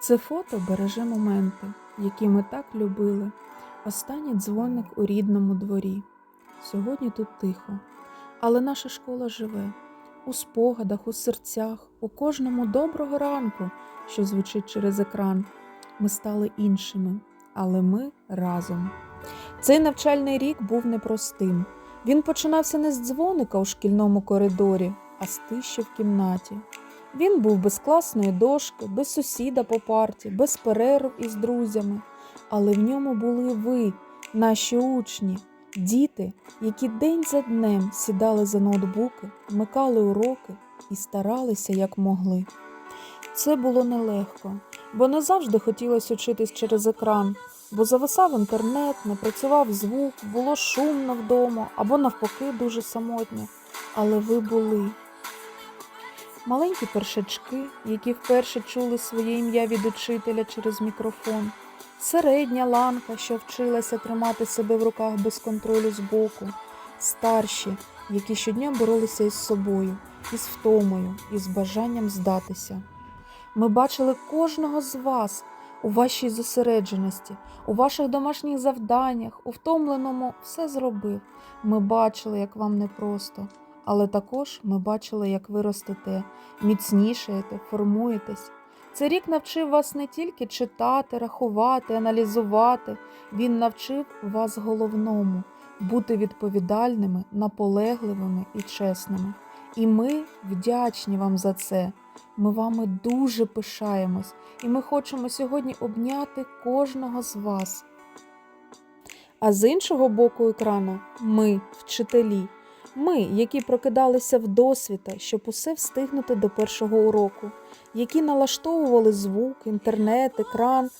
Це фото береже моменти, які ми так любили. Останній дзвоник у рідному дворі. Сьогодні тут тихо, але наша школа живе у спогадах, у серцях, у кожному доброго ранку, що звучить через екран. Ми стали іншими, але ми разом. Цей навчальний рік був непростим. Він починався не з дзвоника у шкільному коридорі, а з тиші в кімнаті. Він був без класної дошки, без сусіда по парті, без перерв із друзями. Але в ньому були ви, наші учні, діти, які день за днем сідали за ноутбуки, вмикали уроки і старалися як могли. Це було нелегко, бо не завжди хотілося вчитись через екран, бо зависав інтернет, не працював звук, було шумно вдома або навпаки дуже самотньо. Але ви були. Маленькі першачки, які вперше чули своє ім'я від учителя через мікрофон, середня ланка, що вчилася тримати себе в руках без контролю збоку, старші, які щодня боролися із собою, із втомою, із бажанням здатися. Ми бачили кожного з вас у вашій зосередженості, у ваших домашніх завданнях, у втомленому все зробив. Ми бачили, як вам непросто, але також ми бачили, як ви ростете, міцнішаєте, формуєтесь. Цей рік навчив вас не тільки читати, рахувати, аналізувати, він навчив вас головному бути відповідальними, наполегливими і чесними. І ми вдячні вам за це. Ми вами дуже пишаємось, і ми хочемо сьогодні обняти кожного з вас. А з іншого боку екрана ми, вчителі, ми, які прокидалися в досвіта, щоб усе встигнути до першого уроку, які налаштовували звук, інтернет, екран.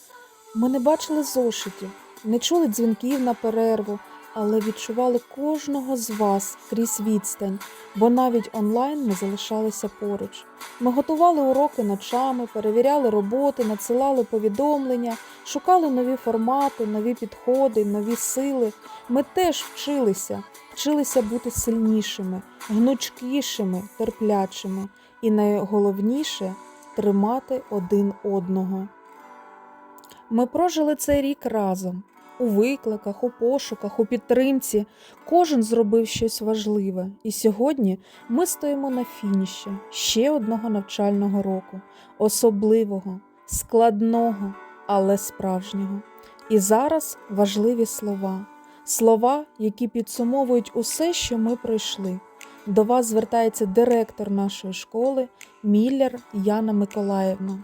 Ми не бачили зошитів, не чули дзвінків на перерву, але відчували кожного з вас крізь відстань, бо навіть онлайн ми залишалися поруч. Ми готували уроки ночами, перевіряли роботи, надсилали повідомлення, шукали нові формати, нові підходи, нові сили. Ми теж вчилися, вчилися бути сильнішими, гнучкішими, терплячими і найголовніше тримати один одного. Ми прожили цей рік разом. У викликах, у пошуках, у підтримці кожен зробив щось важливе, і сьогодні ми стоїмо на фініші ще одного навчального року, особливого, складного, але справжнього. І зараз важливі слова, слова, які підсумовують усе, що ми пройшли. До вас звертається директор нашої школи Міллер Яна Миколаївна.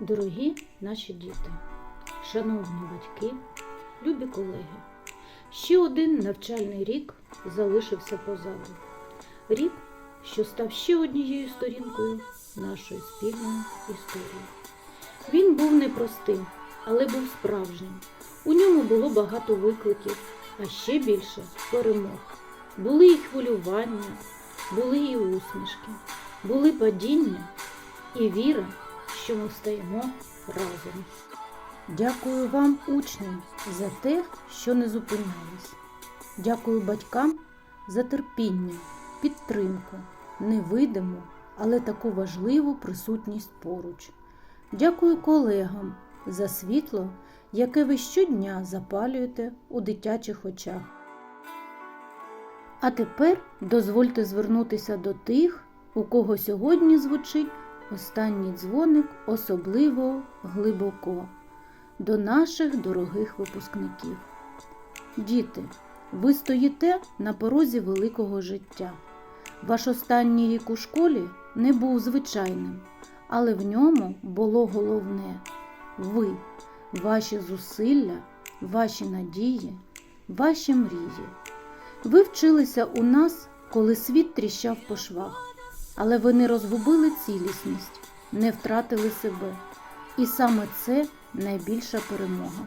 Дорогі наші діти, шановні батьки, любі колеги, ще один навчальний рік залишився позаду. Рік, що став ще однією сторінкою нашої спільної історії. Він був непростим, але був справжнім. У ньому було багато викликів, а ще більше перемог. Були і хвилювання, були і усмішки, були падіння і віра що ми стоїмо разом. Дякую вам, учням, за те, що не зупинялись. Дякую батькам за терпіння, підтримку, невидиму, але таку важливу присутність поруч. Дякую колегам за світло, яке ви щодня запалюєте у дитячих очах. А тепер дозвольте звернутися до тих, у кого сьогодні звучить Останній дзвоник особливо глибоко до наших дорогих випускників. Діти, ви стоїте на порозі великого життя. Ваш останній рік у школі не був звичайним, але в ньому було головне ви, ваші зусилля, ваші надії, ваші мрії. Ви вчилися у нас, коли світ тріщав по швах але ви не розгубили цілісність, не втратили себе. І саме це найбільша перемога.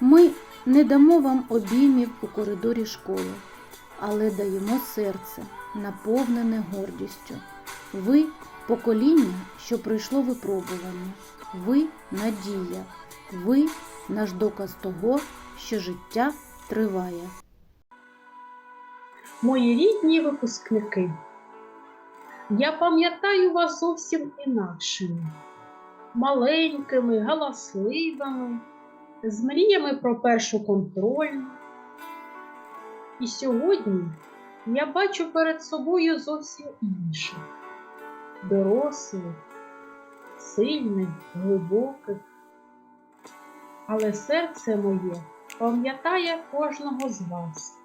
Ми не дамо вам обіймів у коридорі школи, але даємо серце, наповнене гордістю. Ви покоління, що пройшло випробування. Ви надія, ви наш доказ того, що життя триває. Мої рідні випускники. Я пам'ятаю вас зовсім інакшими, маленькими, галасливими, з мріями про першу контрольну. І сьогодні я бачу перед собою зовсім інших, дорослих, сильних, глибоких. Але серце моє пам'ятає кожного з вас.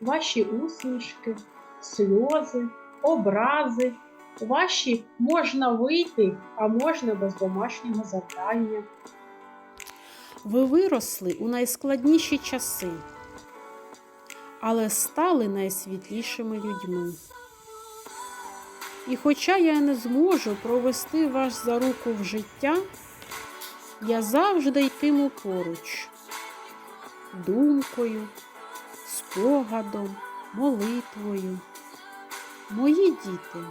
Ваші усмішки, сльози, образи, ваші можна вийти, а можна без домашнього завдання. Ви виросли у найскладніші часи, але стали найсвітлішими людьми. І хоча я не зможу провести вас за руку в життя, я завжди йтиму поруч думкою, спогадом, молитвою. Мої діти,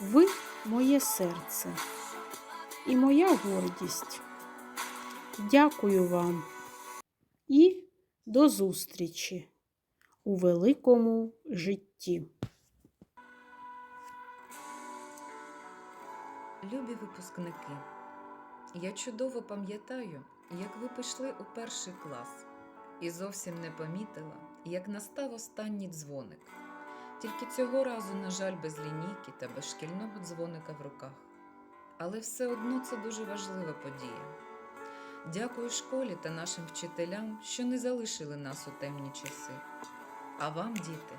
ви моє серце і моя гордість. Дякую вам і до зустрічі у великому житті. Любі випускники, я чудово пам'ятаю, як ви пішли у перший клас і зовсім не помітила, як настав останній дзвоник. Тільки цього разу, на жаль, без лінійки та без шкільного дзвоника в руках. Але все одно це дуже важлива подія. Дякую школі та нашим вчителям, що не залишили нас у темні часи. А вам, діти,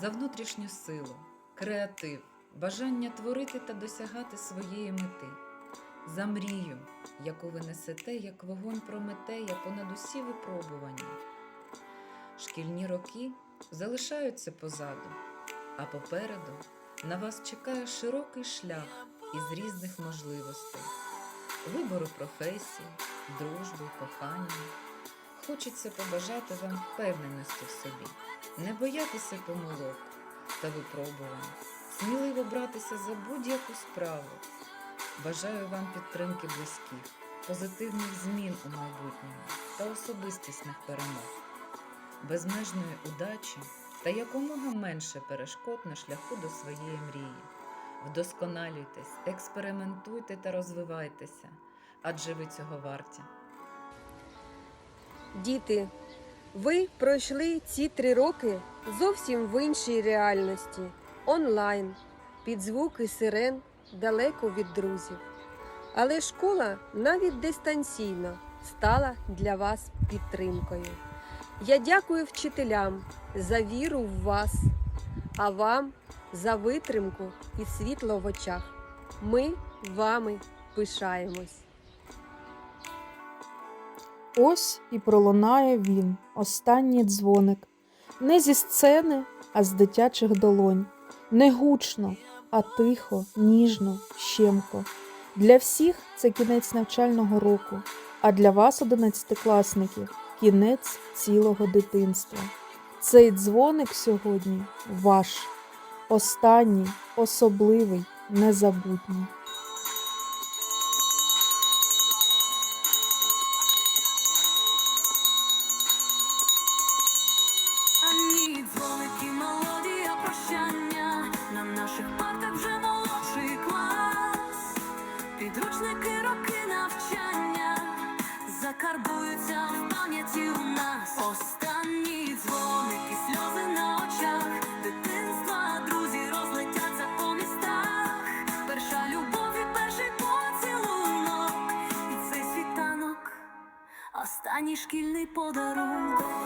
за внутрішню силу, креатив, бажання творити та досягати своєї мети, за мрію, яку ви несете, як вогонь Прометея понад усі випробування. Шкільні роки залишаються позаду, а попереду на вас чекає широкий шлях із різних можливостей, вибору професії, дружби, кохання. Хочеться побажати вам впевненості в собі, не боятися помилок та випробувань, сміливо братися за будь-яку справу. Бажаю вам підтримки близьких, позитивних змін у майбутньому та особистісних перемог, безмежної удачі та якомога менше перешкод на шляху до своєї мрії. Вдосконалюйтесь, експериментуйте та розвивайтеся, адже ви цього варті. Діти, ви пройшли ці три роки зовсім в іншій реальності, онлайн, під звуки сирен, далеко від друзів. Але школа навіть дистанційно стала для вас підтримкою. Я дякую вчителям за віру в вас, а вам за витримку і світло в очах. Ми вами пишаємось. Ось і пролунає він, останній дзвоник, не зі сцени, а з дитячих долонь, не гучно, а тихо, ніжно, щемко. Для всіх це кінець навчального року, а для вас, одинадцятикласників, кінець цілого дитинства. Цей дзвоник сьогодні ваш, останній, особливий, незабутній. Закарбуються в пам'яті у нас. Останні дзвоники, сльози на очах, дитинства, друзі розлетяться по містах. Перша любов і перший поцілунок, і цей світанок, останній шкільний подарунок.